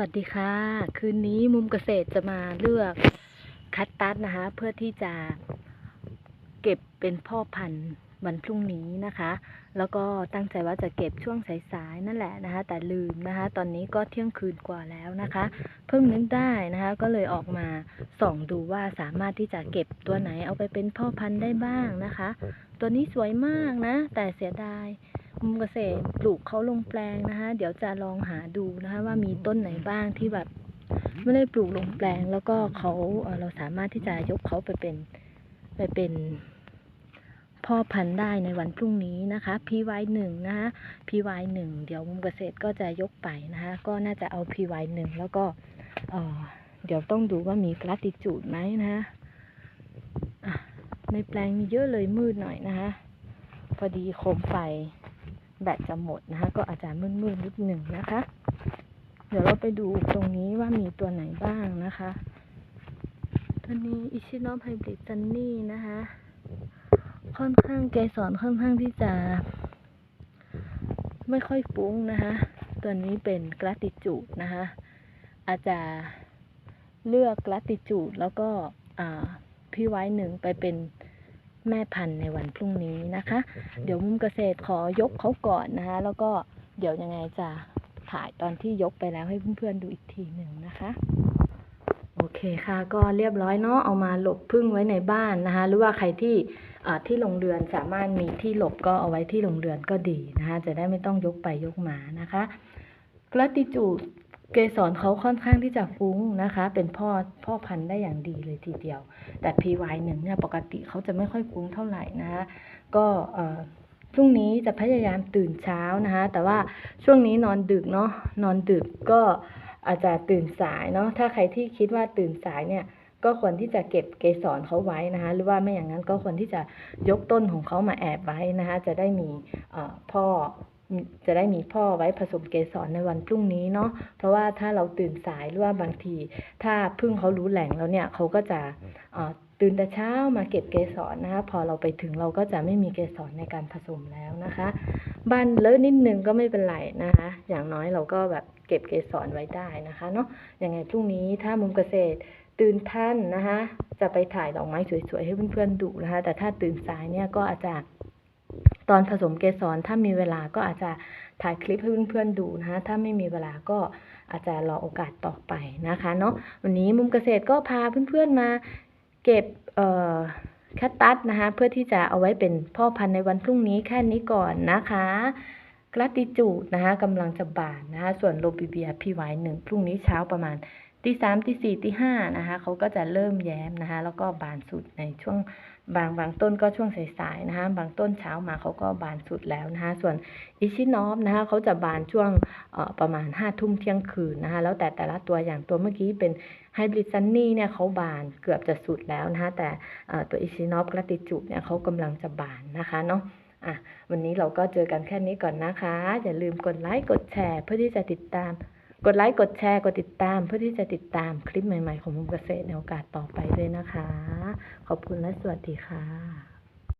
วัสดีค่ะ คืนนี้มุมเกษตรจะมาเลือกคัตตัสนะคะ เพื่อที่จะเก็บเป็นพ่อพันธุ์วันพรุ่งนี้นะคะ แล้วก็ตั้งใจว่าจะเก็บช่วงสายๆนั่นแหละนะคะ แต่ลืมนะคะ ตอนนี้ก็เที่ยงคืนกว่าแล้วนะคะ เพิ่งนึกได้นะคะ ก็เลยออกมาส่องดูว่าสามารถที่จะเก็บตัวไหนเอาไปเป็นพ่อพันธุ์ได้บ้างนะคะ ตัวนี้สวยมากนะ แต่เสียดาย มุมเกษตรปลูกเขาลงแปลงนะคะ เดี๋ยวจะลองหาดูนะคะ ว่ามีต้นไหนบ้างที่แบบไม่ได้ปลูกลงแปลง แล้วก็เขาเราสามารถที่จะยกเขาไปเป็นไปเป็นพ่อพันธุ์ได้ในวันพรุ่งนี้นะคะ PY หนึ่งนะคะ PY หนึ่งเดี๋ยวมุมเกษตรก็จะยกไปนะคะ ก็น่าจะเอา PY หนึ่งแล้วก็เเดี๋ยวต้องดูว่ามีกราติจูดไหมนะคะในแปลงมีเยอะเลยมืดหน่อยนะคะ พอดีโคมไฟ แบตจะหมดนะคะ ก็อาจจะมืดๆนิดหนึ่งนะคะ เดี๋ยวเราไปดูตรงนี้ว่ามีตัวไหนบ้างนะคะตัวนี้อิชิโนไฮบริดซันนี่นะคะ ค่อนข้างเกสรค่อนข้างที่จะ ไม่ค่อยฟุ้งนะคะ ตัวนี้เป็นกราติจูดนะคะ อาจจะเลือกกราติจูดแล้วก็พี่ไว้หนึ่งไปเป็น แม่พันธุ์ในวันพรุ่งนี้นะคะ เดี๋ยวมุมเกษตรขอยกเขาก่อนนะคะ แล้วก็เดี๋ยวยังไงจะถ่ายตอนที่ยกไปแล้วให้เพื่อนๆดูอีกทีหนึ่งนะคะโอเคค่ะ ก็เรียบร้อยเนาะเอามาหลบพึ่งไว้ในบ้านนะคะ หรือว่าใครที่อ่าที่โรงเรือนสามารถมีที่หลบก็เอาไว้ที่โรงเรือนก็ดีนะคะ จะได้ไม่ต้องยกไปยกมานะคะกระติจูด เกสรเขาค่อนข้างที่จะฟุ้งนะคะ เป็นพ่อพ่อพันธุ์ได้อย่างดีเลยทีเดียว แต่ PY หนึ่งเนี่ยปกติเขาจะไม่ค่อยฟุ้งเท่าไหร่นะคะก็เอ่อพรุ่งนี้จะพยายามตื่นเช้านะคะ แต่ว่าช่วงนี้นอนดึกเนาะนอนดึกก็อาจจะตื่นสายเนาะถ้าใครที่คิดว่าตื่นสายเนี่ยก็ควรที่จะเก็บเกสรเขาไว้นะคะ หรือว่าไม่อย่างนั้นก็ควรที่จะยกต้นของเขามาแอบไว้นะคะ จะได้มีพ่อ จะได้มีพ่อไว้ผสมเกสรในวันพรุ่งนี้เนาะเพราะว่าถ้าเราตื่นสายหรือว่าบางที ถ้าพึ่งเขารู้แหล่งแล้วเนี่ยเขาก็จะเอ่อตื่นแต่เช้ามาเก็บเกสรนะคะ พอเราไปถึงเราก็จะไม่มีเกสรในการผสมแล้วนะคะ บ้านเลอะนิดนึงก็ไม่เป็นไรนะคะ อย่างน้อยเราก็แบบเก็บเกสรไว้ได้นะคะเนาะยังไงพรุ่งนี้ถ้ามุมเกษตรตื่นท่านนะคะ จะไปถ่ายดอกไม้สวยๆให้เพื่อนๆดูนะคะ แต่ถ้าตื่นสายเนี่ยก็อาจจะ ตอนผสมเกสรถ้ามีเวลาก็อาจจะถ่ายคลิปให้เพื่อนๆดูนะคะถ้าไม่มีเวลาก็อาจจะรอโอกาสต่อไปนะคะเนาะวันนี้มุมเกษตรก็พาเพื่อนๆมาเก็บเอ่อแคตตัสนะคะเพื่อที่จะเอาไว้เป็นพ่อพันธุ์ในวันพรุ่งนี้แค่นี้ก่อนนะคะกราติจูดนะคะกำลังจะบานนะคะส่วนโรบิเบียพี่ไว้หนึ่งพรุ่งนี้เช้าประมาณ ตีสามตีสี่ตีห้านะคะเขาก็จะเริ่มแย้มนะคะ แล้วก็บานสุดในช่วงบางบางต้นก็ช่วงสายๆนะคะบางต้นเช้ามาเขาก็บานสุดแล้วนะคะส่วนอิชินอฟนะคะเขาจะบานช่วงประมาณห้าทุ่มเที่ยงคืนนะคะแล้วแต่แต่ละตัวอย่างตัวเมื่อกี้เป็นไฮบริดซันนี่เนี่ยเขาบานเกือบจะสุดแล้วนะคะแต่ตัวอิชินอฟกระติจุเนี่ยเขากำลังจะบานนะคะเนาะอะวันนี้เราก็เจอกันแค่นี้ก่อนนะคะ อย่าลืมกดไลค์กดแชร์ เพื่อที่จะติดตาม กดไลค์กดแชร์กดติดตามเพื่อที่จะติดตามคลิปใหม่ ๆ ของมุมเกษตรในโอกาสต่อไปด้วยนะคะ ขอบคุณและสวัสดีค่ะ